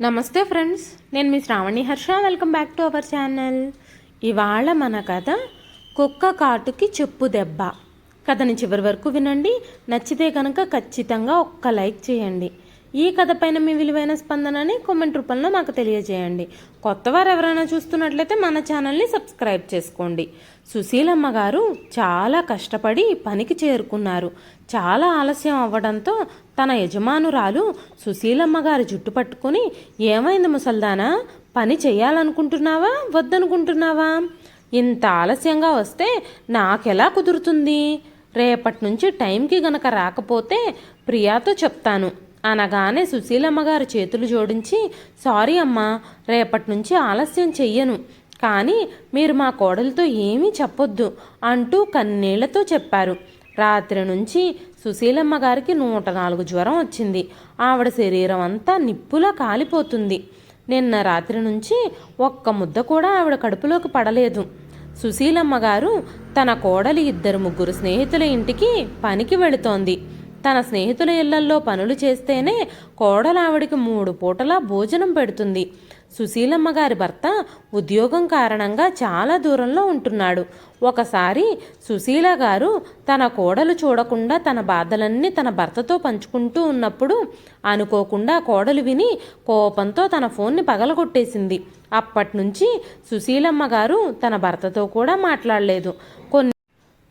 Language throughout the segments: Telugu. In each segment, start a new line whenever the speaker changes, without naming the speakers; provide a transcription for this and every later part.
నమస్తే ఫ్రెండ్స్ నేను మీ Sravani Harsha. Welcome back to our channel ఇవాళ మన కథ కుక్క కాటుకి చెప్పు దెబ్బ. కథని చివరి వరకు వినండి. నచ్చితే కనుక ఖచ్చితంగా ఒక్క లైక్ చేయండి. ఈ కథ పైన మీ విలువైన స్పందనని కామెంట్ రూపంలో మాకు తెలియజేయండి. కొత్తవారు ఎవరైనా చూస్తున్నట్లయితే మన ఛానల్ని సబ్స్క్రైబ్ చేసుకోండి. సుశీలమ్మ గారు చాలా కష్టపడి పనికి చేరుకున్నారు. చాలా ఆలస్యం అవ్వడంతో తన యజమానురాలు సుశీలమ్మ గారి జుట్టు పట్టుకుని ఏమైంది ముసల్దానా? పని చేయాలనుకుంటున్నావా? వద్దనుకుంటున్నావా? ఇంత ఆలస్యంగా వస్తే నాకెలా కుదురుతుంది? రేపటి నుంచి టైంకి గనక రాకపోతే ప్రియాతో చెప్తాను అనగానే సుశీలమ్మ గారు చేతులు జోడించి సారీ అమ్మా రేపటి నుంచి ఆలస్యం చెయ్యను. కానీ మీరు మా కోడలితో ఏమీ చెప్పొద్దు అంటూ కన్నీళ్ళతో చెప్పారు. రాత్రి నుంచి సుశీలమ్మ గారికి నూట నాలుగు జ్వరం వచ్చింది. ఆవిడ శరీరం అంతా నిప్పులా కాలిపోతుంది. నిన్న రాత్రి నుంచి ఒక్క ముద్ద కూడా ఆవిడ కడుపులోకి పడలేదు. సుశీలమ్మ గారు తన కోడలి ఇద్దరు ముగ్గురు స్నేహితుల ఇంటికి పనికి వెళుతోంది. తన స్నేహితుల ఇళ్ళల్లో పనులు చేస్తేనే కోడలావిడికి మూడు పూటలా భోజనం పెడుతుంది. సుశీలమ్మ గారి భర్త ఉద్యోగం కారణంగా చాలా దూరంలో ఉంటున్నాడు. ఒకసారి సుశీల గారు తన కోడలు చూడకుండా తన బాధలన్నీ తన భర్తతో పంచుకుంటూ ఉన్నప్పుడు అనుకోకుండా కోడలు విని కోపంతో తన ఫోన్ని పగలగొట్టేసింది. అప్పటి నుంచి సుశీలమ్మ గారు తన భర్తతో కూడా మాట్లాడలేదు. కొన్ని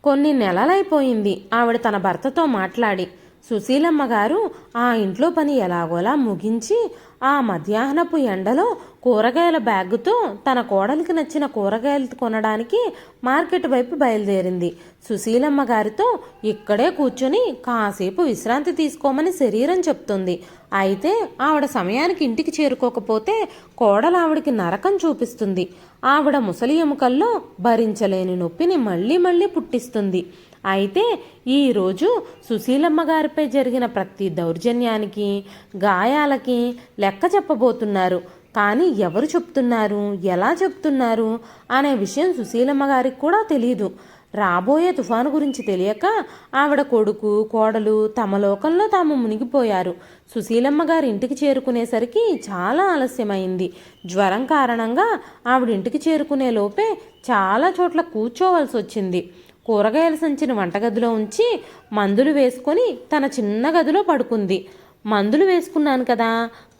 కొన్ని నెలలైపోయింది. ఆవిడ తన భర్తతో మాట్లాడి సుశీలమ్మ గారు ఆ ఇంట్లో పని ఎలాగోలా ముగించి ఆ మధ్యాహ్నపు ఎండలో కూరగాయల బ్యాగుతో తన కోడలికి నచ్చిన కూరగాయలు కొనడానికి మార్కెట్ వైపు బయలుదేరింది. సుశీలమ్మ గారితో ఇక్కడే కూర్చొని కాసేపు విశ్రాంతి తీసుకోమని శరీరం చెప్తుంది. అయితే ఆవిడ సమయానికి ఇంటికి చేరుకోకపోతే కోడలు ఆవిడకి నరకం చూపిస్తుంది. ఆవిడ ముసలి ఎముకల్లో భరించలేని నొప్పిని మళ్ళీ మళ్ళీ పుట్టిస్తుంది. అయితే ఈరోజు సుశీలమ్మ గారిపై జరిగిన ప్రతి దౌర్జన్యానికి గాయాలకి లెక్క చెప్పబోతున్నారు. కానీ ఎవరు చెప్తున్నారు? ఎలా చెప్తున్నారు? అనే విషయం సుశీలమ్మ గారికి కూడా తెలియదు రాబోయే తుఫాను గురించి తెలియక ఆవిడ కొడుకు కోడలు తమ లోకంలో తాము మునిగిపోయారు. సుశీలమ్మ గారి ఇంటికి చేరుకునేసరికి చాలా ఆలస్యమైంది. జ్వరం కారణంగా ఆవిడ ఇంటికి చేరుకునే లోపే చాలా చోట్ల కూర్చోవలసి వచ్చింది కూరగాయల సంచిన వంటగదిలో ఉంచి మందులు వేసుకొని తన చిన్న గదిలో పడుకుంది. మందులు వేసుకున్నాను కదా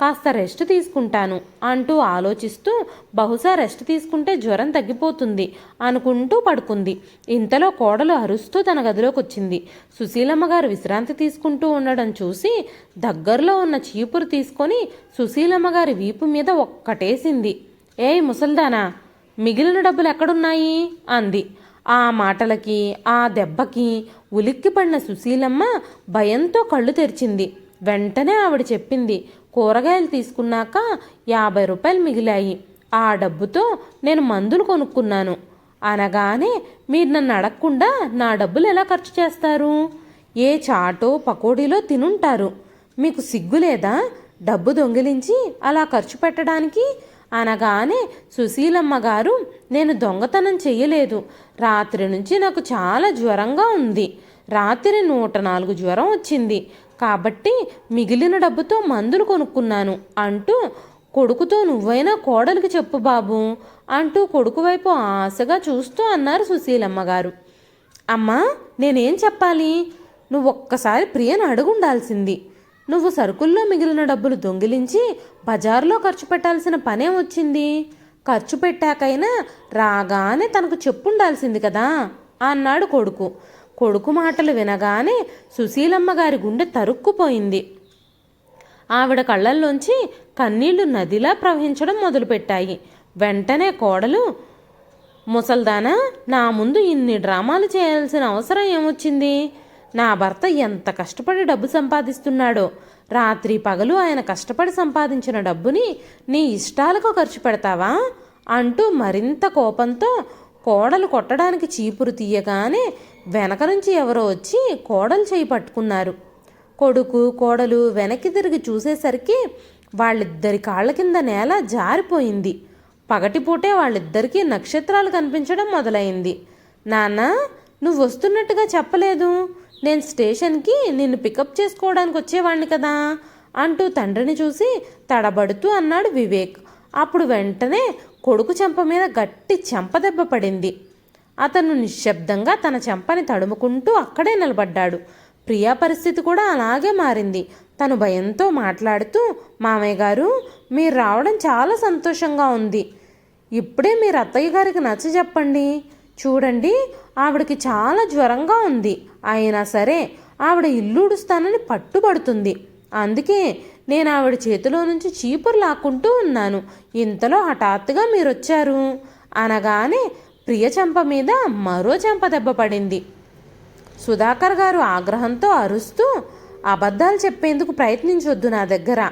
కాస్త రెస్ట్ తీసుకుంటాను అంటూ ఆలోచిస్తూ బహుశా రెస్ట్ తీసుకుంటే జ్వరం తగ్గిపోతుంది అనుకుంటూ పడుకుంది. ఇంతలో కోడలు అరుస్తూ తన గదిలోకి వచ్చింది సుశీలమ్మ గారు విశ్రాంతి తీసుకుంటూ ఉండడం చూసి దగ్గరలో ఉన్న చీపురు తీసుకొని సుశీలమ్మ గారి వీపు మీద ఒక్కటేసింది. ఏయ్ ముసల్దానా మిగిలిన డబ్బులు ఎక్కడున్నాయి? అంది. ఆ మాటలకి ఆ దెబ్బకి ఉలిక్కిపడిన సుశీలమ్మ భయంతో కళ్ళు తెరిచింది. వెంటనే ఆవిడ చెప్పింది కూరగాయలు తీసుకున్నాక యాభై రూపాయలు మిగిలాయి. ఆ డబ్బుతో నేను మందులు కొనుక్కున్నాను. అనగానే మీరు నన్ను అడగకుండా నా డబ్బులు ఎలా ఖర్చు చేస్తారు? ఏ చాటో పకోడీలో తినుంటారు. మీకు సిగ్గు లేదా డబ్బు దొంగిలించి అలా ఖర్చు పెట్టడానికి అనగానే సుశీలమ్మ గారు నేను దొంగతనం చెయ్యలేదు. రాత్రి నుంచి నాకు చాలా జ్వరంగా ఉంది. రాత్రి నూట నాలుగు జ్వరం వచ్చింది. కాబట్టి మిగిలిన డబ్బుతో మందులు కొనుక్కున్నాను. అంటూ కొడుకుతో నువ్వైనా కోడలికి చెప్పు బాబు అంటూ కొడుకు వైపు ఆశగా చూస్తూ అన్నారు సుశీలమ్మ గారు. అమ్మా నేనేం చెప్పాలి? నువ్వు ఒక్కసారి ప్రియను అడుగుండాల్సింది. నువ్వు సరుకుల్లో మిగిలిన డబ్బులు దొంగిలించి బజార్లో ఖర్చు పెట్టాల్సిన పనే వచ్చింది. ఖర్చు పెట్టాకైనా రాగానే తనకు చెప్పుండాల్సింది కదా అన్నాడు కొడుకు. కొడుకు మాటలు వినగానే సుశీలమ్మ గారి గుండె తరుక్కుపోయింది. ఆవిడ కళ్ళల్లోంచి కన్నీళ్ళు నదిలా ప్రవహించడం మొదలుపెట్టాయి. వెంటనే కోడలు ముసల్దానా నా ముందు ఇన్ని డ్రామాలు చేయాల్సిన అవసరం ఏమొచ్చింది? నా భర్త ఎంత కష్టపడి డబ్బు సంపాదిస్తున్నాడో. రాత్రి పగలు ఆయన కష్టపడి సంపాదించిన డబ్బుని నీ ఇష్టాలకు ఖర్చు పెడతావా? అంటూ మరింత కోపంతో కోడలు కొట్టడానికి చీపురు తీయగానే వెనక నుంచి ఎవరో వచ్చి కోడలు చేయి పట్టుకున్నారు. కొడుకు కోడలు వెనక్కి తిరిగి చూసేసరికి వాళ్ళిద్దరి కాళ్ళ కింద నేల జారిపోయింది. పగటిపూటే వాళ్ళిద్దరికీ నక్షత్రాలు కనిపించడం మొదలైంది. నాన్న నువ్వు వస్తున్నట్టుగా చెప్పలేదు. నేను స్టేషన్కి నిన్ను పికప్ చేసుకోవడానికి వచ్చేవాడిని కదా అంటూ తండ్రిని చూసి తడబడుతూ అన్నాడు వివేక్. అప్పుడు వెంటనే కొడుకు చెంప మీద గట్టి చెంపదెబ్బ పడింది. అతను నిశ్శబ్దంగా తన చెంపని తడుముకుంటూ అక్కడే నిలబడ్డాడు. ప్రియా పరిస్థితి కూడా అలాగే మారింది. తను భయంతో మాట్లాడుతూ మామయ్య గారు మీరు రావడం చాలా సంతోషంగా ఉంది. ఇప్పుడే మీరు అత్తయ్య గారికి నచ్చ చెప్పండి. చూడండి ఆవిడకి చాలా జ్వరంగా ఉంది. అయినా సరే ఆవిడ ఇల్లుడుస్తానని పట్టుబడుతుంది. అందుకే నేను ఆవిడ చేతిలో నుంచి చీపురు లాక్కుంటూ ఉన్నాను. ఇంతలో హఠాత్తుగా మీరొచ్చారు. అనగానే ప్రియ చెంప మీద మరో చెంప దెబ్బ పడింది. సుధాకర్ గారు ఆగ్రహంతో అరుస్తూ అబద్ధాలు చెప్పేందుకు ప్రయత్నించొద్దు నా దగ్గర.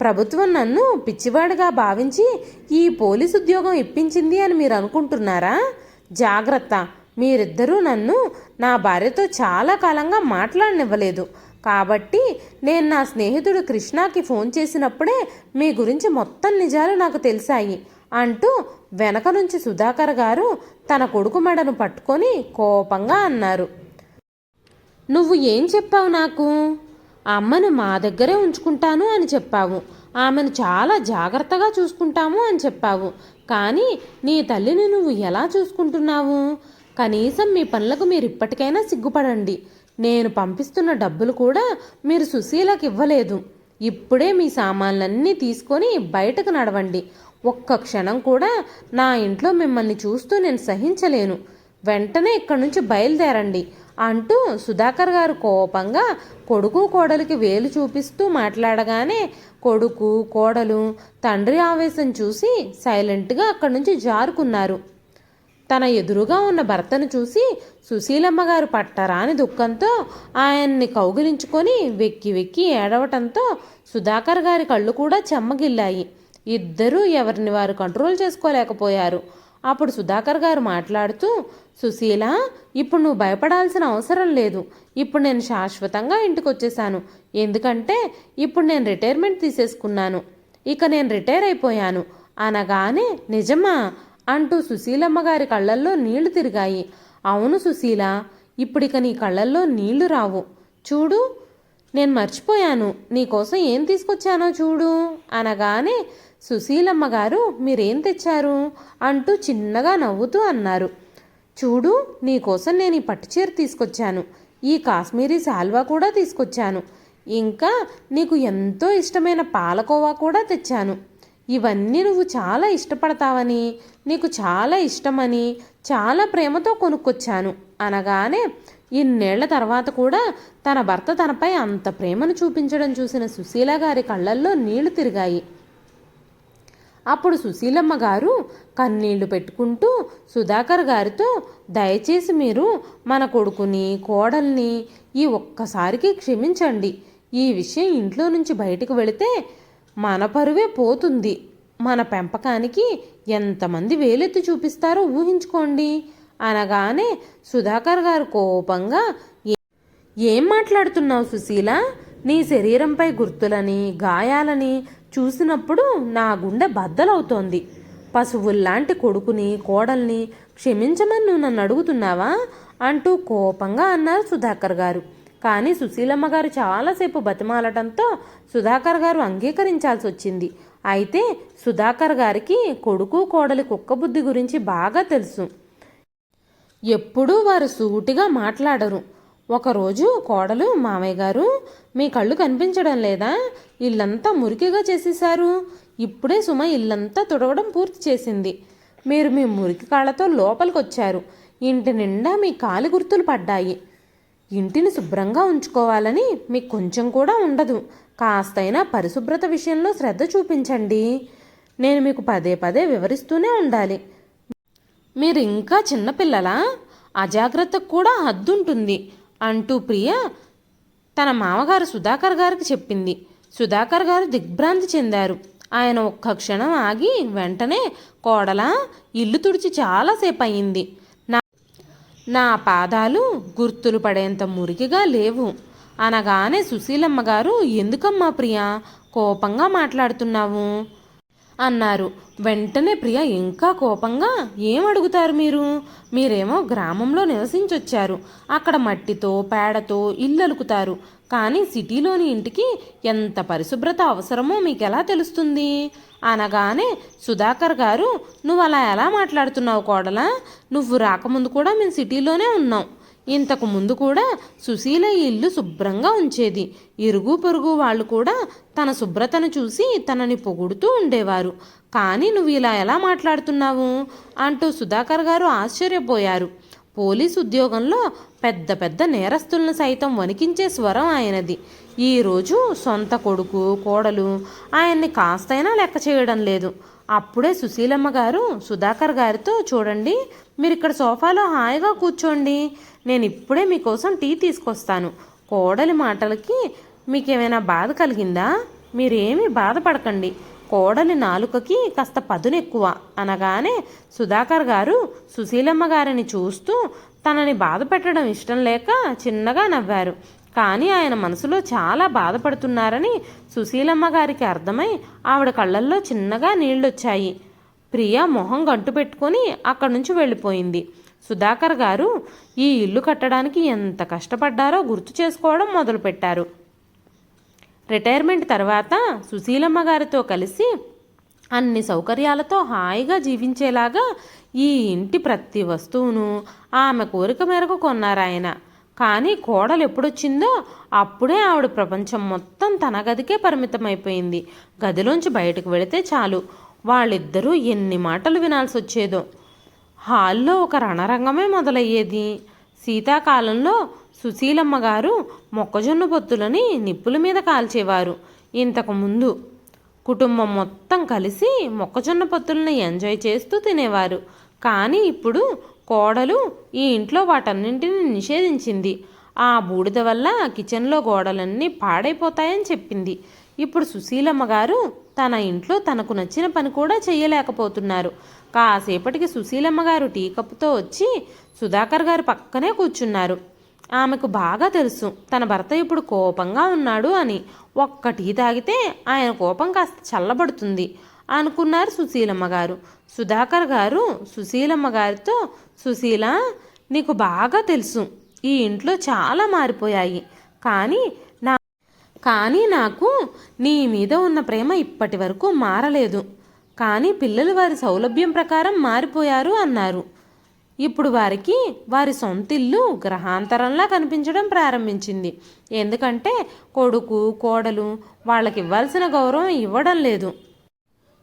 ప్రభుత్వం నన్ను పిచ్చివాడిగా భావించి ఈ పోలీస్ ఉద్యోగం ఇప్పించింది అని మీరు అనుకుంటున్నారా? జాగ్రత్త. మీరిద్దరూ నన్ను నా భార్యతో చాలా కాలంగా మాట్లాడనివ్వలేదు. కాబట్టి నేను నా స్నేహితుడు కృష్ణకి ఫోన్ చేసినప్పుడే మీ గురించి మొత్తం నిజాలు నాకు తెలిసాయి అంటూ వెనక నుంచి సుధాకర్ గారు తన కొడుకు మెడను పట్టుకొని కోపంగా అన్నారు. నువ్వు ఏం చెప్పావు నాకు? అమ్మను మా దగ్గరే ఉంచుకుంటాను అని చెప్పావు. ఆమెను చాలా జాగ్రత్తగా చూసుకుంటాము అని చెప్పావు. కానీ నీ తల్లిని నువ్వు ఎలా చూసుకుంటున్నావు? కనీసం మీ పనులకు మీరు ఇప్పటికైనా సిగ్గుపడండి. నేను పంపిస్తున్న డబ్బులు కూడా మీరు సుశీలకి ఇవ్వలేదు. ఇప్పుడే మీ సామాన్లన్నీ తీసుకొని బయటకు నడవండి. ఒక్క క్షణం కూడా నా ఇంట్లో మిమ్మల్ని చూస్తూ నేను సహించలేను. వెంటనే ఇక్కడి నుంచి బయలుదేరండి అంటూ సుధాకర్ గారు కోపంగా కొడుకు కోడలికి వేలు చూపిస్తూ మాట్లాడగానే కొడుకు కోడలు తండ్రి ఆవేశం చూసి సైలెంట్గా అక్కడి నుంచి జారుకున్నారు. తన ఎదురుగా ఉన్న భర్తను చూసి సుశీలమ్మ గారు పట్టరాని దుఃఖంతో ఆయన్ని కౌగిలించుకొని వెక్కి వెక్కి ఏడవటంతో సుధాకర్ గారి కళ్ళు కూడా చెమ్మగిల్లాయి. ఇద్దరూ ఎవరిని వారు కంట్రోల్ చేసుకోలేకపోయారు. అప్పుడు సుధాకర్ గారు మాట్లాడుతూ సుశీల ఇప్పుడు నువ్వు భయపడాల్సిన అవసరం లేదు. ఇప్పుడు నేను శాశ్వతంగా ఇంటికి వచ్చేసాను ఎందుకంటే ఇప్పుడు నేను రిటైర్మెంట్ తీసేసుకున్నాను. ఇక నేను రిటైర్ అయిపోయాను. అనగానే నిజమా అంటూ సుశీలమ్మ గారి కళ్ళల్లో నీళ్ళు తిరిగాయి. అవును సుశీల ఇప్పుడిక నీ కళ్ళల్లో నీళ్ళు రావు. చూడు నేను మర్చిపోయాను. నీకోసం ఏం తీసుకొచ్చానో చూడు అనగానే సుశీలమ్మ గారు మీరేం తెచ్చారు? అంటూ చిన్నగా నవ్వుతూ అన్నారు. చూడు నీకోసం నేను ఈ పట్టుచీర తీసుకొచ్చాను. ఈ కాశ్మీరీ శాల్వా కూడా తీసుకొచ్చాను. ఇంకా నీకు ఎంతో ఇష్టమైన పాలకోవా కూడా తెచ్చాను. ఇవన్నీ నువ్వు చాలా ఇష్టపడతావని. నీకు చాలా ఇష్టమని చాలా ప్రేమతో కొనుక్కొచ్చాను. అనగానే ఇన్నేళ్ళ తర్వాత కూడా తన భర్త తనపై అంత ప్రేమను చూపించడం చూసిన సుశీల గారి కళ్ళల్లో నీళ్ళు తిరిగాయి. అప్పుడు సుశీలమ్మ గారు కన్నీళ్ళు పెట్టుకుంటూ సుధాకర్ గారితో దయచేసి మీరు మన కొడుకుని కోడల్ని ఈ ఒక్కసారికి క్షమించండి. ఈ విషయం ఇంట్లో నుంచి బయటకు వెళితే మన పరువే పోతుంది. మన పెంపకానికి ఎంతమంది వేలెత్తి చూపిస్తారో ఊహించుకోండి. అనగానే సుధాకర్ గారు కోపంగా "ఏ- ఏం మాట్లాడుతున్నావు సుశీల? నీ శరీరంపై గుర్తులని గాయాలని చూసినప్పుడు నా గుండె బద్దలవుతోంది. పశువుల్లాంటి కొడుకుని కోడల్ని క్షమించమని నువ్వు నన్ను అడుగుతున్నావా? అంటూ కోపంగా అన్నారు సుధాకర్ గారు. కానీ సుశీలమ్మ గారు చాలాసేపు బతిమాలటంతో సుధాకర్ గారు అంగీకరించాల్సి వచ్చింది అయితే సుధాకర్ గారికి కొడుకు కోడలి కుక్క బుద్ధి గురించి బాగా తెలుసు. ఎప్పుడూ వారు సూటిగా మాట్లాడరు. ఒకరోజు కోడలు మామయ్య గారు మీ కళ్ళు కనిపించడం లేదా? ఇల్లంతా మురికిగా చేసేశారు. ఇప్పుడే సుమ ఇల్లంతా తుడవడం పూర్తి చేసింది. మీరు మీ మురికి కాళ్ళతో లోపలికి వచ్చారు ఇంటి నిండా మీ కాలి గుర్తులు పడ్డాయి. ఇంటిని శుభ్రంగా ఉంచుకోవాలని మీకు కొంచెం కూడా ఉండదు. కాస్తైనా పరిశుభ్రత విషయంలో శ్రద్ధ చూపించండి. నేను మీకు పదే పదే వివరిస్తూనే ఉండాలి. మీరు ఇంకా చిన్నపిల్లలా అజాగ్రత్తకు కూడా హద్దుంటుంది. అంటూ ప్రియ తన మామగారు సుధాకర్ గారికి చెప్పింది. సుధాకర్ గారు దిగ్భ్రాంతి చెందారు. ఆయన ఒక్క క్షణం ఆగి వెంటనే కోడలా ఇల్లు తుడిచి చాలాసేపు అయింది నా పాదాలు గుర్తులు పడేంత మురికిగా లేవు. అనగానే సుశీలమ్మ గారు ఎందుకమ్మా ప్రియా కోపంగా మాట్లాడుతున్నావు? అన్నారు. వెంటనే ప్రియ ఇంకా కోపంగా ఏం అడుగుతారు మీరు? మీరేమో గ్రామంలో నివసించొచ్చారు. అక్కడ మట్టితో పేడతో ఇల్లు అలుకుతారు కానీ సిటీలోని ఇంటికి ఎంత పరిశుభ్రత అవసరమో మీకు ఎలా తెలుస్తుంది? అనగానే సుధాకర్ గారు నువ్వు అలా ఎలా మాట్లాడుతున్నావు కోడలా? నువ్వు రాకముందు కూడా మేము సిటీలోనే ఉన్నాం. ఇంతకు ముందు కూడా సుశీల ఇల్లు శుభ్రంగా ఉంచేది. ఇరుగు పొరుగు వాళ్ళు కూడా తన శుభ్రతను చూసి తనని పొగుడుతూ ఉండేవారు. కానీ నువ్వు ఇలా ఎలా మాట్లాడుతున్నావు? అంటూ సుధాకర్ గారు ఆశ్చర్యపోయారు. పోలీస్ ఉద్యోగంలో పెద్ద పెద్ద నేరస్తులను సైతం వణికించే స్వరం ఆయనది. ఈరోజు సొంత కొడుకు కోడలు ఆయన్ని కాస్తైనా లెక్క చేయడం లేదు. అప్పుడే సుశీలమ్మ గారు సుధాకర్ గారితో చూడండి మీరు ఇక్కడ సోఫాలో హాయిగా కూర్చోండి నేను ఇప్పుడే మీకోసం టీ తీసుకొస్తాను. కోడలి మాటలకి మీకేమైనా బాధ కలిగిందా? మీరేమీ బాధపడకండి. కోడలి నాలుకకి కాస్త పదునెక్కువ అనగానే సుధాకర్ గారు సుశీలమ్మ గారిని చూస్తూ తనని బాధ పెట్టడం ఇష్టం లేక చిన్నగా నవ్వారు. కానీ ఆయన మనసులో చాలా బాధపడుతున్నారని సుశీలమ్మ గారికి అర్థమై ఆవిడ కళ్ళల్లో చిన్నగా నీళ్ళొచ్చాయి. ప్రియా మొహం గంటు పెట్టుకొని అక్కడి నుంచి వెళ్ళిపోయింది. సుధాకర్ గారు ఈ ఇల్లు కట్టడానికి ఎంత కష్టపడ్డారో గుర్తు చేసుకోవడం మొదలుపెట్టారు. రిటైర్మెంట్ తర్వాత సుశీలమ్మ గారితో కలిసి అన్ని సౌకర్యాలతో హాయిగా జీవించేలాగా ఈ ఇంటి ప్రతి వస్తువును ఆమె కోరిక మేరకు కొన్నారాయన కానీ కోడలు ఎప్పుడొచ్చిందో అప్పుడే ఆవిడ ప్రపంచం మొత్తం తన గదికే పరిమితమైపోయింది. గదిలోంచి బయటకు వెళితే చాలు. వాళ్ళిద్దరూ ఎన్ని మాటలు వినాల్సి వచ్చేదో హాల్లో ఒక రణరంగమే మొదలయ్యేది. శీతాకాలంలో సుశీలమ్మ గారు మొక్కజొన్న పొత్తులని నిప్పుల మీద కాల్చేవారు. ఇంతకుముందు కుటుంబం మొత్తం కలిసి మొక్కజొన్న పొత్తులను ఎంజాయ్ చేస్తూ తినేవారు. కానీ ఇప్పుడు కోడలు ఈ ఇంట్లో వాటన్నింటిని నిషేధించింది. ఆ బూడిద వల్ల కిచెన్లో గోడలన్నీ పాడైపోతాయని చెప్పింది. ఇప్పుడు సుశీలమ్మ గారు తన ఇంట్లో తనకు నచ్చిన పని కూడా చేయలేకపోతున్నారు. కాసేపటికి సుశీలమ్మ గారు టీ కప్పుతో వచ్చి సుధాకర్ గారు పక్కనే కూర్చున్నారు. ఆమెకు బాగా తెలుసు తన భర్త ఇప్పుడు కోపంగా ఉన్నాడు అని. ఒక్క టీ తాగితే ఆయన కోపం కాస్త చల్లబడుతుంది. అనుకున్నారు సుశీలమ్మ గారు. సుధాకర్ గారు సుశీలమ్మ గారితో సుశీల నీకు బాగా తెలుసు. ఈ ఇంట్లో చాలా మారిపోయాయి. కానీ నా కానీ నాకు నీ మీద ఉన్న ప్రేమ ఇప్పటి వరకు మారలేదు. కానీ పిల్లలు వారి సౌలభ్యం ప్రకారం మారిపోయారు అన్నారు. ఇప్పుడు వారికి వారి సొంత ఇల్లు గ్రహాంతరంలా కనిపించడం ప్రారంభించింది. ఎందుకంటే కొడుకు కోడలు వాళ్ళకి ఇవ్వాల్సిన గౌరవం ఇవ్వడం లేదు.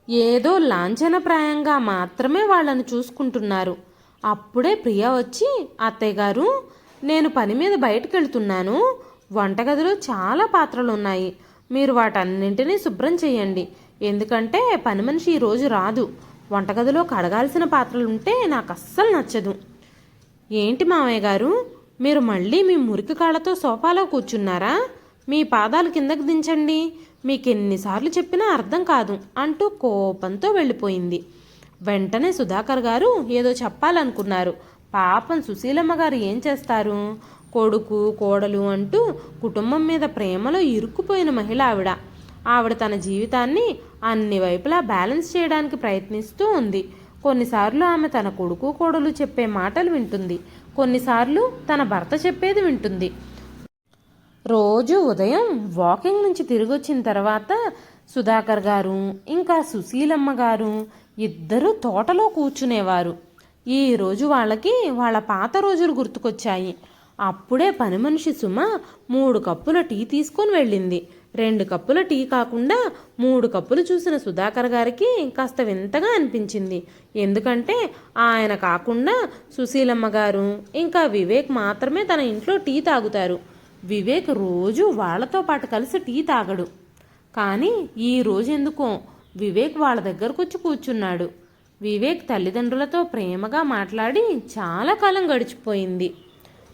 ఏదో లాంఛనప్రాయంగా మాత్రమే వాళ్ళని చూసుకుంటున్నారు. అప్పుడే ప్రియ వచ్చి అత్తయ్య గారు నేను పని మీద బయటకు వెళ్తున్నాను వంటగదిలో చాలా పాత్రలు ఉన్నాయి మీరు వాటన్నింటినీ శుభ్రం చేయండి. ఎందుకంటే పని మనిషి ఈరోజు రాదు. వంటగదిలో కడగాల్సిన పాత్రలు ఉంటే నాకు అస్సలు నచ్చదు. ఏంటి మామయ్య గారు మీరు మళ్ళీ మీ మురికి కాళ్ళతో సోఫాలో కూర్చున్నారా? మీ పాదాలు కిందకు దించండి. మీకు ఎన్నిసార్లు చెప్పినా అర్థం కాదు అంటూ కోపంతో వెళ్ళిపోయింది. వెంటనే సుధాకర్ గారు ఏదో చెప్పాలనుకున్నారు. పాపం సుశీలమ్మ గారు ఏం చేస్తారు? కొడుకు కోడలు అంటూ కుటుంబం మీద ప్రేమలో ఇరుక్కుపోయిన మహిళ ఆవిడ. ఆవిడ తన జీవితాన్ని అన్ని వైపులా బ్యాలెన్స్ చేయడానికి ప్రయత్నిస్తూ ఉంది. కొన్నిసార్లు ఆమె తన కొడుకు కోడలు చెప్పే మాటలు వింటుంది. కొన్నిసార్లు తన భర్త చెప్పేది వింటుంది. రోజు ఉదయం వాకింగ్ నుంచి తిరిగి వచ్చిన తర్వాత సుధాకర్ గారు ఇంకా సుశీలమ్మ గారు ఇద్దరూ తోటలో కూర్చునేవారు. ఈ రోజు వాళ్ళకి వాళ్ళ పాత రోజులు గుర్తుకొచ్చాయి. అప్పుడే పని మనిషి సుమ మూడు కప్పుల టీ తీసుకొని వెళ్ళింది. రెండు కప్పుల టీ కాకుండా మూడు కప్పులు చూసిన సుధాకర్ గారికి కాస్త వింతగా అనిపించింది. ఎందుకంటే ఆయన కాకుండా సుశీలమ్మ గారు ఇంకా వివేక్ మాత్రమే తన ఇంట్లో టీ తాగుతారు. వివేక్ రోజు వాళ్ళతో పాటు కలిసి టీ తాగడు. కానీ ఈ రోజు ఎందుకో వివేక్ వాళ్ళ దగ్గరకు వచ్చి కూర్చున్నాడు. వివేక్ తల్లిదండ్రులతో ప్రేమగా మాట్లాడి చాలా కాలం గడిచిపోయింది.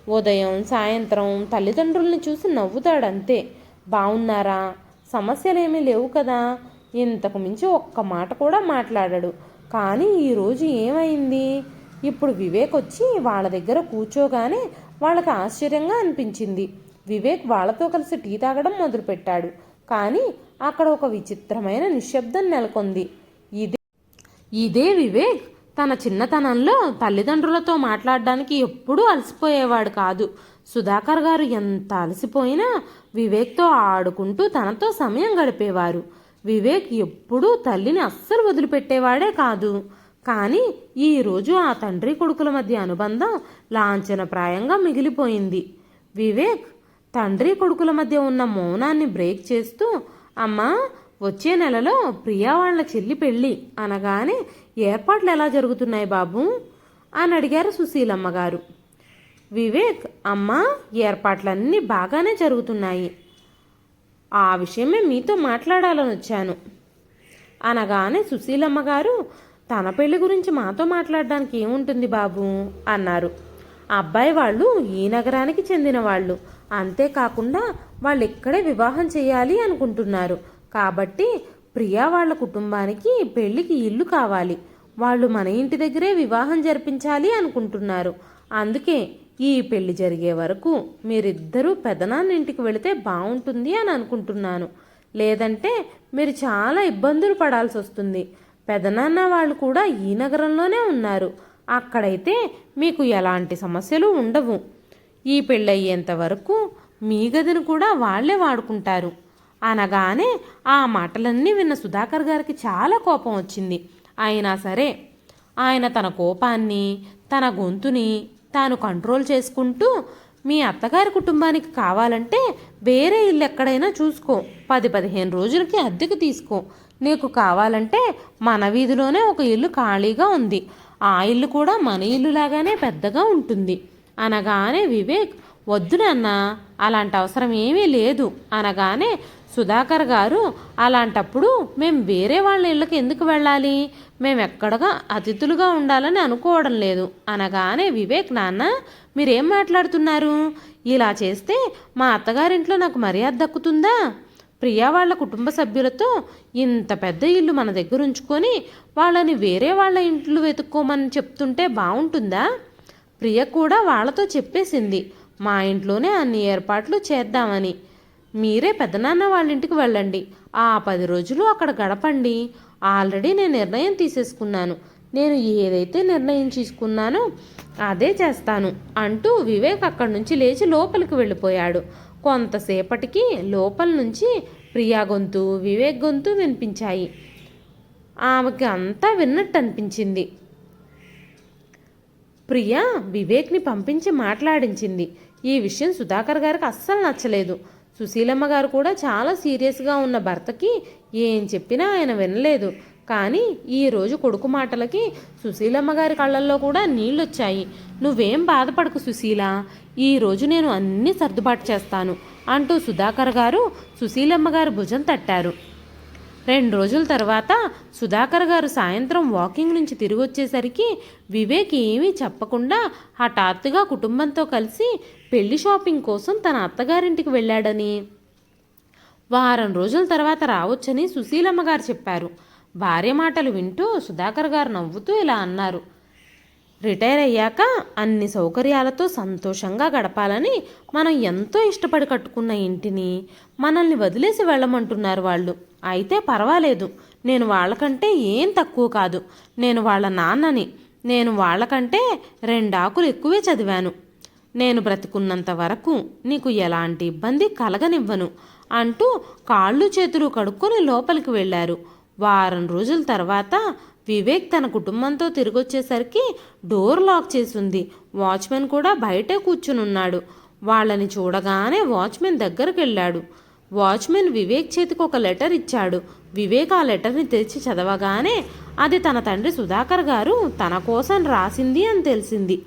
ఉదయం సాయంత్రం తల్లిదండ్రుల్ని చూసి నవ్వుతాడంతే. బాగున్నారా సమస్యలేమీ లేవు కదా? ఇంతకు మించి ఒక్క మాట కూడా మాట్లాడాడు. కానీ ఈరోజు ఏమైంది? ఇప్పుడు వివేక్ వచ్చి వాళ్ళ దగ్గర కూర్చోగానే వాళ్ళకి ఆశ్చర్యంగా అనిపించింది. వివేక్ వాళ్ళతో కలిసి టీ తాగడం మొదలుపెట్టాడు. కానీ అక్కడ ఒక విచిత్రమైన నిశ్శబ్దం నెలకొంది. ఇదే ఇదే వివేక్ తన చిన్నతనంలో తల్లిదండ్రులతో మాట్లాడడానికి ఎప్పుడూ అలసిపోయేవాడు కాదు. సుధాకర్ గారు ఎంత అలసిపోయినా వివేక్తో ఆడుకుంటూ తనతో సమయం గడిపేవారు. వివేక్ ఎప్పుడూ తల్లిని అస్సలు వదిలిపెట్టేవాడే కాదు. కానీ ఈరోజు ఆ తండ్రి కొడుకుల మధ్య అనుబంధం లాంఛనప్రాయంగా మిగిలిపోయింది. వివేక్ తండ్రి కొడుకుల మధ్య ఉన్న మౌనాన్ని బ్రేక్ చేస్తూ అమ్మా వచ్చే నెలలో ప్రియా వాళ్ళ చెల్లి పెళ్ళి అనగానే ఏర్పాట్లు ఎలా జరుగుతున్నాయి బాబు? అని అడిగారు సుశీలమ్మ గారు వివేక్ అమ్మా ఏర్పాట్లన్నీ బాగానే జరుగుతున్నాయి. ఆ విషయమే మీతో మాట్లాడాలని వచ్చాను. అనగానే సుశీలమ్మ గారు తన పెళ్ళి గురించి మాతో మాట్లాడడానికి ఏముంటుంది బాబు? అన్నారు. అబ్బాయి వాళ్ళు ఈ నగరానికి చెందిన వాళ్ళు. అంతేకాకుండా వాళ్ళు ఇక్కడే వివాహం చేయాలి అనుకుంటున్నారు. కాబట్టి ప్రియా వాళ్ళ కుటుంబానికి పెళ్ళికి ఇల్లు కావాలి. వాళ్ళు మన ఇంటి దగ్గరే వివాహం జరిపించాలి అనుకుంటున్నారు. అందుకే ఈ పెళ్ళి జరిగే వరకు మీరిద్దరూ పెదనాన్న ఇంటికి వెళితే బాగుంటుంది అని అనుకుంటున్నాను. లేదంటే మీరు చాలా ఇబ్బందులు పడాల్సి వస్తుంది. పెదనాన్న వాళ్ళు కూడా ఈ నగరంలోనే ఉన్నారు. అక్కడైతే మీకు ఎలాంటి సమస్యలు ఉండవు. ఈ పెళ్ళయ్యేంత వరకు మీ గదిని కూడా వాళ్ళే వాడుకుంటారు. అనగానే ఆ మాటలన్నీ విన్న సుధాకర్ గారికి చాలా కోపం వచ్చింది. అయినా సరే ఆయన తన కోపాన్ని తన గొంతుని తాను కంట్రోల్ చేసుకుంటూ మీ అత్తగారి కుటుంబానికి కావాలంటే వేరే ఇల్లు ఎక్కడైనా చూసుకో. పది పదిహేను రోజులకి అద్దెకు తీసుకో. నీకు కావాలంటే మన వీధిలోనే ఒక ఇల్లు ఖాళీగా ఉంది. ఆ ఇల్లు కూడా మన ఇల్లులాగానే పెద్దగా ఉంటుంది. అనగానే వివేక్ వద్దు నాన్న అలాంటి అవసరం ఏమీ లేదు అనగానే సుధాకర్ గారు అలాంటప్పుడు మేము వేరే వాళ్ళ ఇళ్ళకి ఎందుకు వెళ్ళాలి? మేము ఎక్కడగా అతిథులుగా ఉండాలని అనుకోవడం లేదు అనగానే వివేక్ నాన్న మీరేం మాట్లాడుతున్నారు? ఇలా చేస్తే మా అత్తగారింట్లో నాకు మర్యాద దక్కుతుందా? ప్రియా వాళ్ళ కుటుంబ సభ్యులతో ఇంత పెద్ద ఇల్లు మన దగ్గర ఉంచుకొని వాళ్ళని వేరే వాళ్ళ ఇంట్లో వెతుక్కోమని చెప్తుంటే బాగుంటుందా ప్రియ కూడా వాళ్ళతో చెప్పేసింది. మా ఇంట్లోనే అన్ని ఏర్పాట్లు చేద్దామని. మీరే పెద్దనాన్న వాళ్ళ ఇంటికి వెళ్ళండి. ఆ పది రోజులు అక్కడ గడపండి. ఆల్రెడీ నేను నిర్ణయం తీసేసుకున్నాను. నేను ఏదైతే నిర్ణయం తీసుకున్నానో అదే చేస్తాను అంటూ వివేక్ అక్కడి నుంచి లేచి లోపలికి వెళ్ళిపోయాడు. కొంతసేపటికి లోపల నుంచి ప్రియా గొంతు వివేక్ గొంతు వినిపించాయి. ఆమెకి అంతా విన్నట్టు అనిపించింది. ప్రియా వివేక్ని పంపించి మాట్లాడించింది. ఈ విషయం సుధాకర్ గారికి అస్సలు నచ్చలేదు. సుశీలమ్మ గారు కూడా చాలా సీరియస్గా ఉన్న భర్తకి ఏం చెప్పినా ఆయన వినలేదు. కానీ ఈరోజు కొడుకు మాటలకి సుశీలమ్మ గారి కళ్ళల్లో కూడా నీళ్ళొచ్చాయి. నువ్వేం బాధపడకు సుశీల. ఈరోజు నేను అన్నీ సర్దుబాటు చేస్తాను అంటూ సుధాకర్ గారు సుశీలమ్మ గారి భుజం తట్టారు. రెండు రోజుల తర్వాత సుధాకర్ గారు సాయంత్రం వాకింగ్ నుంచి తిరిగి వచ్చేసరికి వివేక్ ఏమీ చెప్పకుండా హఠాత్తుగా కుటుంబంతో కలిసి పెళ్ళి షాపింగ్ కోసం తన అత్తగారింటికి వెళ్ళాడని. వారం రోజుల తర్వాత రావచ్చని సుశీలమ్మ గారు చెప్పారు. భార్య మాటలు వింటూ సుధాకర్ గారు నవ్వుతూ ఇలా అన్నారు. రిటైర్ అయ్యాక అన్ని సౌకర్యాలతో సంతోషంగా గడపాలని మనం ఎంతో ఇష్టపడి కట్టుకున్న ఇంటిని మనల్ని వదిలేసి వెళ్ళమంటున్నారు వాళ్ళు. అయితే పర్వాలేదు. నేను వాళ్ళకంటే ఏం తక్కువ కాదు. నేను వాళ్ళ నాన్నని. నేను వాళ్ళకంటే రెండాకులు ఎక్కువే చదివాను. నేను బ్రతుకున్నంత వరకు నీకు ఎలాంటి ఇబ్బంది కలగనివ్వను అంటూ కాళ్ళు చేతులు కడుక్కొని లోపలికి వెళ్ళారు. వారం రోజుల తర్వాత వివేక్ తన కుటుంబంతో తిరిగొచ్చేసరికి డోర్ లాక్ చేసింది. వాచ్మెన్ కూడా బయటే కూర్చునున్నాడు. వాళ్ళని చూడగానే వాచ్మెన్ దగ్గరకు వెళ్ళాడు. వాచ్మెన్ వివేక్ చేతికి ఒక లెటర్ ఇచ్చాడు. వివేక్ ఆ లెటర్ని తెరిచి చదవగానే అది తన తండ్రి సుధాకర్ గారు తన కోసం రాసింది అని తెలిసింది.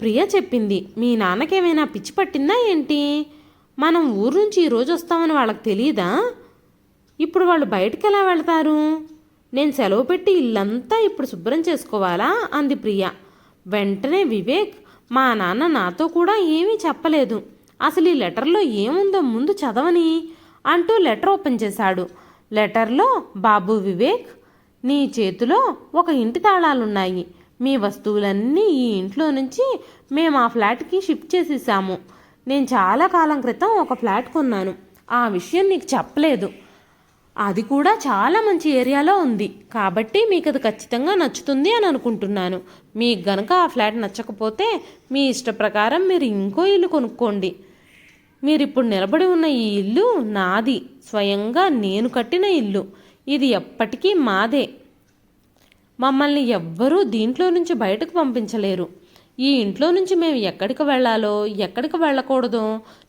ప్రియ చెప్పింది మీ నాన్నకేమైనా పిచ్చి పట్టిందా ఏంటి? మనం ఊరు నుంచి ఈరోజు వస్తామని వాళ్ళకి తెలియదా? ఇప్పుడు వాళ్ళు బయటికి ఎలా వెళ్తారు? నేను సెలవు పెట్టి ఇల్లంతా ఇప్పుడు శుభ్రం చేసుకోవాలా? అంది ప్రియ. వెంటనే వివేక్ మా నాన్న నాతో కూడా ఏమీ చెప్పలేదు. అసలు ఈ లెటర్లో ఏముందో ముందు చదవని అంటూ లెటర్ ఓపెన్ చేశాడు. లెటర్లో బాబు వివేక్ నీ చేతిలో ఒక ఇంటి తాళాలున్నాయి. మీ వస్తువులన్నీ ఈ ఇంట్లో నుంచి మేము ఆ ఫ్లాట్కి షిఫ్ట్ చేసేసాము. నేను చాలా కాలం క్రితం ఒక ఫ్లాట్ కొన్నాను. ఆ విషయం నీకు చెప్పలేదు. అది కూడా చాలా మంచి ఏరియాలో ఉంది. కాబట్టి మీకు అది ఖచ్చితంగా నచ్చుతుంది అని అనుకుంటున్నాను. మీకు గనక ఆ ఫ్లాట్ నచ్చకపోతే మీ ఇష్ట ప్రకారం మీరు ఇంకో ఇల్లు కొనుక్కోండి. మీరు ఇప్పుడు నిలబడి ఉన్న ఈ ఇల్లు నాది. స్వయంగా నేను కట్టిన ఇల్లు. ఇది ఎప్పటికీ మాదే. మమ్మల్ని ఎవ్వరూ దీంట్లో నుంచి బయటకు పంపించలేరు. ఈ ఇంట్లో నుంచి మేము ఎక్కడికి వెళ్ళాలో ఎక్కడికి వెళ్ళకూడదో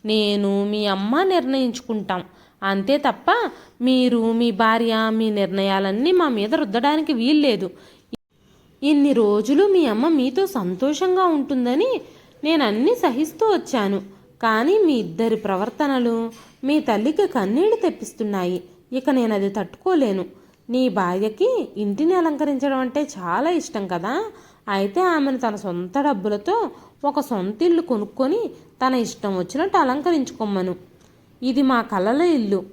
నేను మీ అమ్మ నిర్ణయించుకుంటాం. అంతే తప్ప మీరు మీ భార్య మీ నిర్ణయాలన్నీ మా మీద రుద్దడానికి వీల్లేదు. ఇన్ని రోజులు మీ అమ్మ మీతో సంతోషంగా ఉంటుందని నేను అన్నీ సహిస్తూ వచ్చాను. కానీ మీ ఇద్దరి ప్రవర్తనలు మీ తల్లికి కన్నీళ్ళు తెప్పిస్తున్నాయి. ఇక నేను అది తట్టుకోలేను. నీ భార్యకి ఇంటిని అలంకరించడం అంటే చాలా ఇష్టం కదా? అయితే ఆమెను తన సొంత డబ్బులతో ఒక సొంత ఇల్లు కొనుక్కొని తన ఇష్టం వచ్చినట్టు అలంకరించుకోమ్మను ఇది మా కలల ఇల్లు.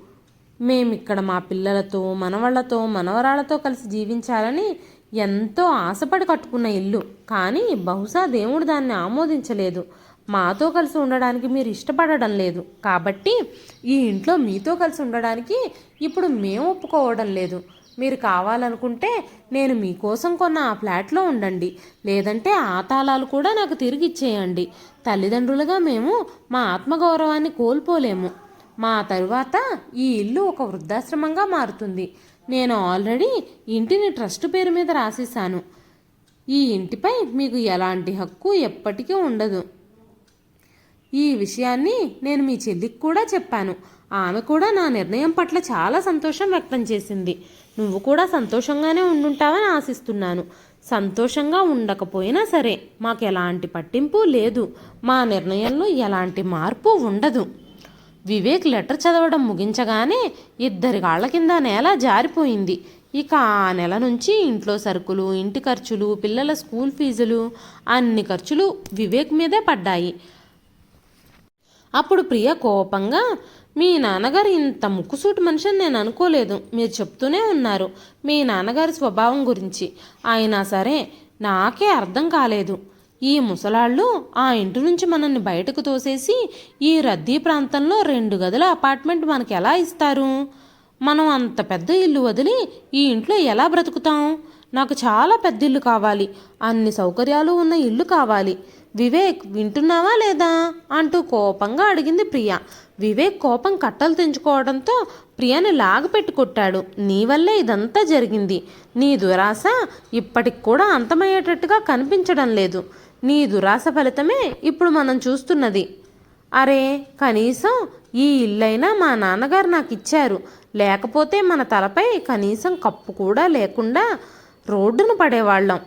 మేమిక్కడ మా పిల్లలతో మనవళ్ళతో మనవరాళ్ళతో కలిసి జీవించాలని ఎంతో ఆశపడి కట్టుకున్న ఇల్లు. కానీ బహుశా దేవుడు దాన్ని ఆమోదించలేదు. మాతో కలిసి ఉండడానికి మీరు ఇష్టపడడం లేదు. కాబట్టి ఈ ఇంట్లో మీతో కలిసి ఉండడానికి ఇప్పుడు మేము ఒప్పుకోవడం లేదు. మీరు కావాలనుకుంటే నేను మీకోసం కొన్న ఆ ఫ్లాట్లో ఉండండి. లేదంటే ఆ తాళాలు కూడా నాకు తిరిగి ఇచ్చేయండి. తల్లిదండ్రులుగా మేము మా ఆత్మగౌరవాన్ని కోల్పోలేము. మా తరువాత ఈ ఇల్లు ఒక వృద్ధాశ్రమంగా మారుతుంది. నేను ఆల్రెడీ ఇంటిని ట్రస్ట్ పేరు మీద రాసేశాను. ఈ ఇంటిపై మీకు ఎలాంటి హక్కు ఎప్పటికీ ఉండదు. ఈ విషయాన్ని నేను మీ చెల్లికి కూడా చెప్పాను. ఆమె కూడా నా నిర్ణయం పట్ల చాలా సంతోషం వ్యక్తం చేసింది. నువ్వు కూడా సంతోషంగానే ఉండుంటావని ఆశిస్తున్నాను. సంతోషంగా ఉండకపోయినా సరే మాకు ఎలాంటి పట్టింపు లేదు. మా నిర్ణయంలో ఎలాంటి మార్పు ఉండదు. వివేక్ లెటర్ చదవడం ముగించగానే ఇద్దరి కాళ్ళ కింద నేల జారిపోయింది. ఇక ఆ నెల నుంచి ఇంట్లో సరుకులు ఇంటి ఖర్చులు పిల్లల స్కూల్ ఫీజులు అన్ని ఖర్చులు వివేక్ మీదే పడ్డాయి. అప్పుడు ప్రియ కోపంగా మీ నాన్నగారు ఇంత ముక్కుసూటి మనిషి అని నేను అనుకోలేదు. మీరు చెప్తూనే ఉన్నారు మీ నాన్నగారి స్వభావం గురించి. అయినా సరే నాకే అర్థం కాలేదు. ఈ ముసలాళ్ళు ఆ ఇంటి నుంచి మనల్ని బయటకు తోసేసి ఈ రద్దీ ప్రాంతంలో రెండు గదుల అపార్ట్మెంట్ మనకి ఎలా ఇస్తారు? మనం అంత పెద్ద ఇల్లు వదిలి ఈ ఇంట్లో ఎలా బ్రతుకుతాం? నాకు చాలా పెద్ద ఇల్లు కావాలి. అన్ని సౌకర్యాలు ఉన్న ఇల్లు కావాలి. వివేక్ వింటున్నావా లేదా అంటూ కోపంగా అడిగింది ప్రియ. వివేక్ కోపం కట్టలు తెంచుకోవడంతో ప్రియని లాగపెట్టి కొట్టాడు. నీ వల్లే ఇదంతా జరిగింది. నీ దురాశ ఇప్పటికి కూడా అంతమయ్యేటట్టుగా కనిపించడం లేదు. నీ దురాశ ఫలితమే ఇప్పుడు మనం చూస్తున్నది. అరే కనీసం ఈ ఇల్లైనా మా నాన్నగారు నాకు ఇచ్చారు లేకపోతే మన తలపై కనీసం కప్పు కూడా లేకుండా రోడ్డును పడేవాళ్ళం.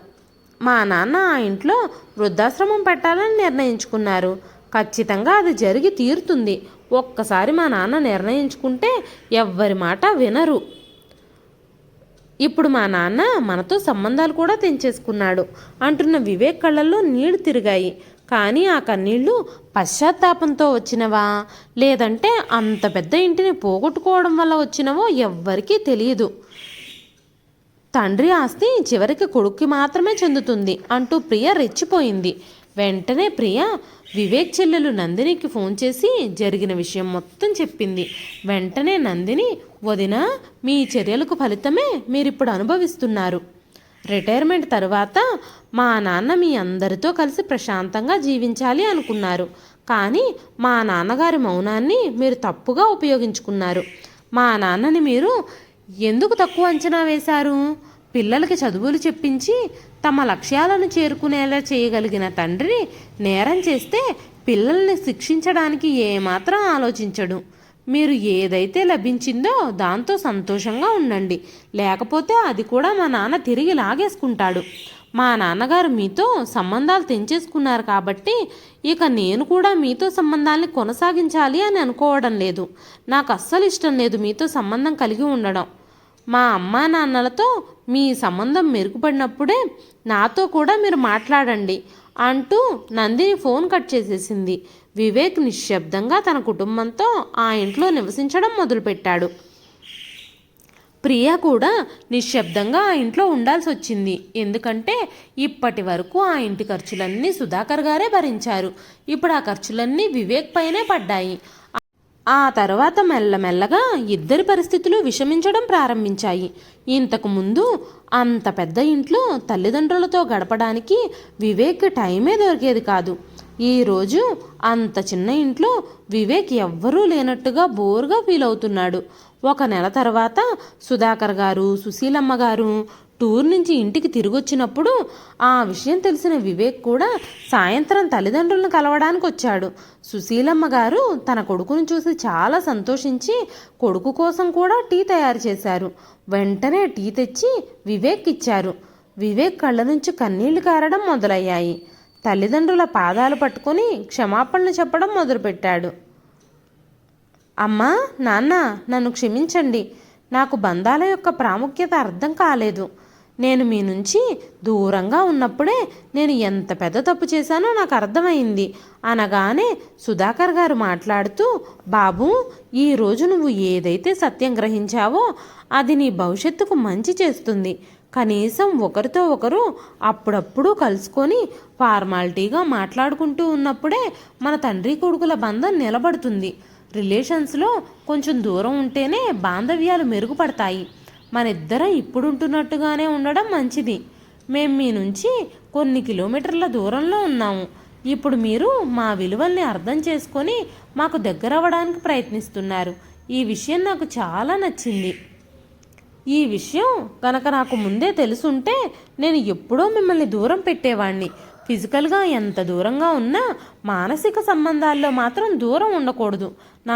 మా నాన్న ఆ ఇంట్లో వృద్ధాశ్రమం పెట్టాలని నిర్ణయించుకున్నారు. ఖచ్చితంగా అది జరిగి తీరుతుంది. ఒక్కసారి మా నాన్న నిర్ణయించుకుంటే ఎవ్వరి మాట వినరు. ఇప్పుడు మా నాన్న మనతో సంబంధాలు కూడా తెంచేసుకున్నాడు. అంటున్న వివేక్ కళ్ళల్లో నీళ్ళు తిరిగాయి. కానీ ఆ కన్నీళ్ళు పశ్చాత్తాపంతో వచ్చినవా? లేదంటే అంత పెద్ద ఇంటిని పోగొట్టుకోవడం వల్ల వచ్చినవో ఎవ్వరికీ తెలియదు. తండ్రి ఆస్తి చివరికి కొడుక్కి మాత్రమే చెందుతుంది అంటూ ప్రియ రెచ్చిపోయింది. వెంటనే ప్రియ వివేక్ చెల్లెలు నందినికి ఫోన్ చేసి జరిగిన విషయం మొత్తం చెప్పింది. వెంటనే నందిని వదిన మీ చర్యలకు ఫలితమే మీరిప్పుడు అనుభవిస్తున్నారు. రిటైర్మెంట్ తర్వాత మా నాన్న మీ అందరితో కలిసి ప్రశాంతంగా జీవించాలి అనుకున్నారు. కానీ మా నాన్నగారి మౌనాన్ని మీరు తప్పుగా ఉపయోగించుకున్నారు. మా నాన్నని మీరు ఎందుకు తక్కువ అంచనా వేశారు? పిల్లలకి చదువులు చెప్పించి తమ లక్ష్యాలను చేరుకునేలా చేయగలిగిన తండ్రి నేరం చేస్తే పిల్లల్ని శిక్షించడానికి ఏమాత్రం ఆలోచించడు. మీరు ఏదైతే లభించిందో దాంతో సంతోషంగా ఉండండి. లేకపోతే అది కూడా మా నాన్న తిరిగి లాగేసుకుంటాడు. మా నాన్నగారు మీతో సంబంధాలు తెంచేసుకున్నారు కాబట్టి ఇక నేను కూడా మీతో సంబంధాన్ని కొనసాగించాలి అని అనుకోవడం లేదు. నాకు అస్సలు ఇష్టం లేదు మీతో సంబంధం కలిగి ఉండడం. మా అమ్మా నాన్నలతో మీ సంబంధం మెరుగుపడినప్పుడే నాతో కూడా మీరు మాట్లాడండి అంటూ నందిని ఫోన్ కట్ చేసేసింది. వివేక్ నిశ్శబ్దంగా తన కుటుంబంతో ఆ ఇంట్లో నివసించడం మొదలుపెట్టాడు. ప్రియ కూడా నిశ్శబ్దంగా ఆ ఇంట్లో ఉండాల్సి వచ్చింది. ఎందుకంటే ఇప్పటి వరకు ఆ ఇంటి ఖర్చులన్నీ సుధాకర్ గారే భరించారు. ఇప్పుడు ఆ ఖర్చులన్నీ వివేక్ పైనే పడ్డాయి. ఆ తర్వాత మెల్లమెల్లగా ఇద్దరి పరిస్థితులు విషమించడం ప్రారంభించాయి. ఇంతకుముందు అంత పెద్ద ఇంట్లో తల్లిదండ్రులతో గడపడానికి వివేక్ టైమే దొరికేది కాదు. ఈరోజు అంత చిన్న ఇంట్లో వివేక్ ఎవ్వరూ లేనట్టుగా బోర్గా ఫీల్ అవుతున్నాడు. ఒక నెల తర్వాత సుధాకర్ గారు సుశీలమ్మ గారు టూర్ నుంచి ఇంటికి తిరిగొచ్చినప్పుడు ఆ విషయం తెలిసిన వివేక్ కూడా సాయంత్రం తల్లిదండ్రులను కలవడానికి వచ్చాడు. సుశీలమ్మ గారు తన కొడుకును చూసి చాలా సంతోషించి కొడుకు కోసం కూడా టీ తయారు చేశారు. వెంటనే టీ తెచ్చి వివేక్ ఇచ్చారు. వివేక్ కళ్ళ నుంచి కన్నీళ్ళు కారడం మొదలయ్యాయి. తల్లిదండ్రుల పాదాలు పట్టుకొని క్షమాపణలు చెప్పడం మొదలుపెట్టాడు. అమ్మా నాన్న నన్ను క్షమించండి. నాకు బంధాల యొక్క ప్రాముఖ్యత అర్థం కాలేదు. నేను మీ నుంచి దూరంగా ఉన్నప్పుడే నేను ఎంత పెద్ద తప్పు చేశానో నాకు అర్థమైంది. అనగానే సుధాకర్ గారు మాట్లాడుతూ బాబు ఈరోజు నువ్వు ఏదైతే సత్యం గ్రహించావో అది నీ భవిష్యత్తుకు మంచి చేస్తుంది. కనీసం ఒకరితో ఒకరు అప్పుడప్పుడు కలుసుకొని ఫార్మాలిటీగా మాట్లాడుకుంటూ ఉన్నప్పుడే మన తండ్రి కొడుకుల బంధం నిలబడుతుంది. రిలేషన్స్లో కొంచెం దూరం ఉంటేనే బాంధవ్యాలు మెరుగుపడతాయి. మనిద్దరం ఇప్పుడుంటున్నట్టుగానే ఉండడం మంచిది. మేం మీ నుంచి కొన్ని కిలోమీటర్ల దూరంలో ఉన్నాము. ఇప్పుడు మీరు మా విలువల్ని అర్థం చేసుకొని మాకు దగ్గరవ్వడానికి ప్రయత్నిస్తున్నారు. ఈ విషయం నాకు చాలా నచ్చింది. ఈ విషయం కనుక నాకు ముందే తెలుసుంటే నేను ఎప్పుడో మిమ్మల్ని దూరం పెట్టేవాణ్ణి. ఫిజికల్గా ఎంత దూరంగా ఉన్నా మానసిక సంబంధాల్లో మాత్రం దూరం ఉండకూడదు. నా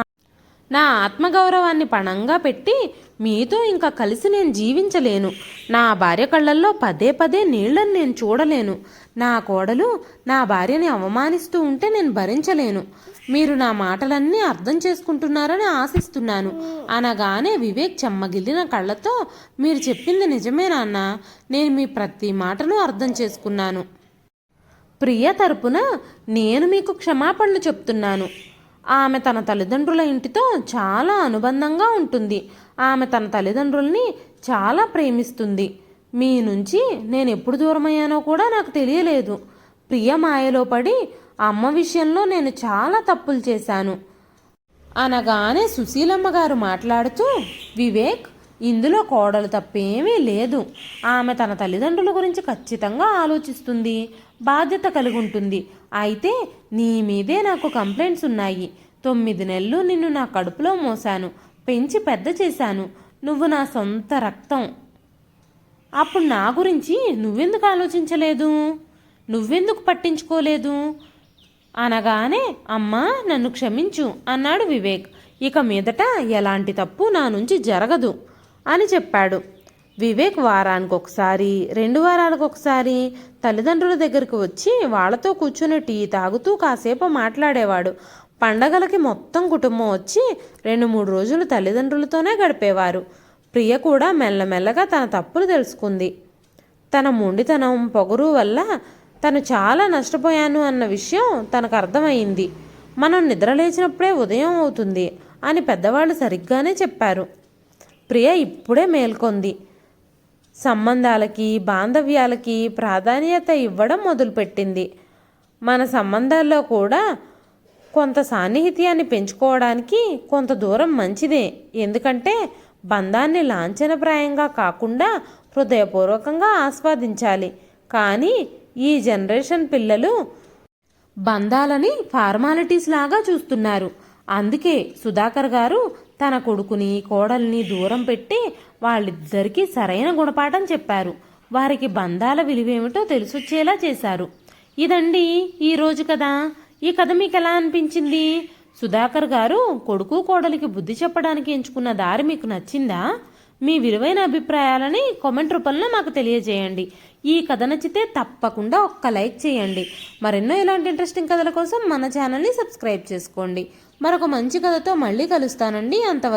నా ఆత్మగౌరవాన్ని పణంగా పెట్టి మీతో ఇంకా కలిసి నేను జీవించలేను. నా భార్య కళ్ళల్లో పదే పదే నీళ్ళను నేను చూడలేను. నా కోడలు నా భార్యని అవమానిస్తూ ఉంటే నేను భరించలేను. మీరు నా మాటలన్నీ అర్థం చేసుకుంటున్నారని ఆశిస్తున్నాను. అనగానే వివేక్ చెమ్మగిల్లిన కళ్ళతో మీరు చెప్పింది నిజమే నాన్న నేను మీ ప్రతి మాటను అర్థం చేసుకున్నాను. ప్రియ తరపున నేను మీకు క్షమాపణలు చెప్తున్నాను. ఆమె తన తల్లిదండ్రుల ఇంటితో చాలా అనుబంధంగా ఉంటుంది. ఆమె తన తల్లిదండ్రుల్ని చాలా ప్రేమిస్తుంది. మీ నుంచి నేను ఎప్పుడు దూరమయ్యానో కూడా నాకు తెలియలేదు. ప్రియ మాయలో పడి అమ్మ విషయంలో నేను చాలా తప్పులు చేశాను. అనగానే సుశీలమ్మ గారు మాట్లాడుతూ వివేక్ ఇందులో కోడలు తప్పేమీ లేదు. ఆమె తన తల్లిదండ్రుల గురించి ఖచ్చితంగా ఆలోచిస్తుంది. బాధ్యత కలిగి ఉంటుంది అయితే నీ మీదే నాకు కంప్లైంట్స్ ఉన్నాయి. తొమ్మిది నెలలు నిన్ను నా కడుపులో మోసాను పెంచి పెద్ద చేశాను. నువ్వు నా సొంత రక్తం. అప్పుడు నా గురించి నువ్వెందుకు ఆలోచించలేదు? నువ్వెందుకు పట్టించుకోలేదు? అనగానే అమ్మా నన్ను క్షమించు అన్నాడు వివేక్. ఇక మీదట ఎలాంటి తప్పు నా నుంచి జరగదు అని చెప్పాడు. వివేక్ వారానికి ఒకసారి రెండు వారాలకు ఒకసారి తల్లిదండ్రుల దగ్గరికి వచ్చి వాళ్ళతో కూర్చుని టీ తాగుతూ కాసేపు మాట్లాడేవాడు. పండగలకి మొత్తం కుటుంబం వచ్చి రెండు మూడు రోజులు తల్లిదండ్రులతోనే గడిపేవారు. ప్రియ కూడా మెల్లమెల్లగా తన తప్పులు తెలుసుకుంది. తన మొండితనం పొగరు వల్ల తను చాలా నష్టపోయాను అన్న విషయం తనకు అర్థమైంది మనం నిద్రలేచినప్పుడే ఉదయం అవుతుంది అని పెద్దవాళ్ళు సరిగ్గానే చెప్పారు. ప్రియ ఇప్పుడే మేల్కొంది. సంబంధాలకి బాంధవ్యాలకి ప్రాధాన్యత ఇవ్వడం మొదలుపెట్టింది. మన సంబంధాల్లో కూడా కొంత సాన్నిహిత్యాన్ని పెంచుకోవడానికి కొంత దూరం మంచిదే. ఎందుకంటే బంధాన్ని లాంఛనప్రాయంగా కాకుండా హృదయపూర్వకంగా ఆస్వాదించాలి. కానీ ఈ జనరేషన్ పిల్లలు బంధాలని ఫార్మాలిటీస్ లాగా చూస్తున్నారు. అందుకే సుధాకర్ గారు తన కొడుకుని కోడల్ని దూరం పెట్టి వాళ్ళిద్దరికీ సరైన గుణపాఠం చెప్పారు. వారికి బంధాల విలువేమిటో తెలిసొచ్చేలా చేశారు. ఇదండి ఈరోజు కదా. ఈ కథ మీకు ఎలా అనిపించింది? సుధాకర్ గారు కొడుకు కోడలికి బుద్ధి చెప్పడానికి ఎంచుకున్న దారి మీకు నచ్చిందా? మీ విలువైన అభిప్రాయాలని కామెంట్ రూపంలో మాకు తెలియజేయండి. ఈ కథ నచ్చితే తప్పకుండా ఒక్క లైక్ చేయండి. మరెన్నో ఇలాంటి ఇంట్రెస్టింగ్ కథల కోసం మన ఛానల్ని సబ్స్క్రైబ్ చేసుకోండి. మరొక మంచి కథతో మళ్ళీ కలుస్తానండి. అంతవరకు